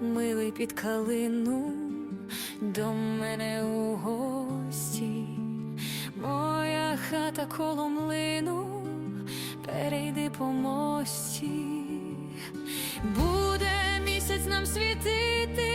милий під калину до мене у гості, моя хата коло млину, перейди по мості, буде місяць нам світити,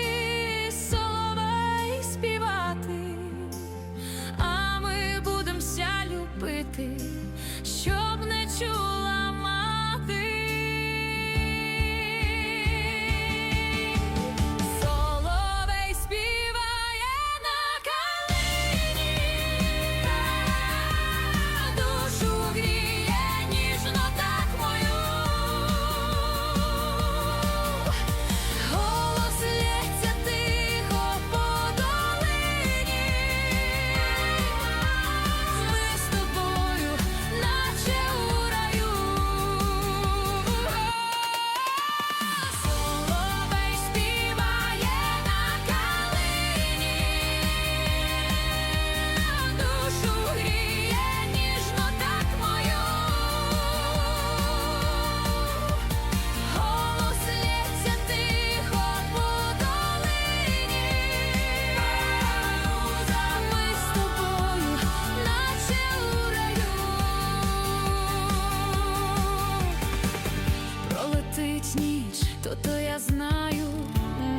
горить ніч, то то я знаю,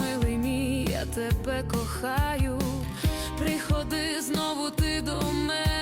милий мій, я тебе кохаю, приходи знову ти до мене.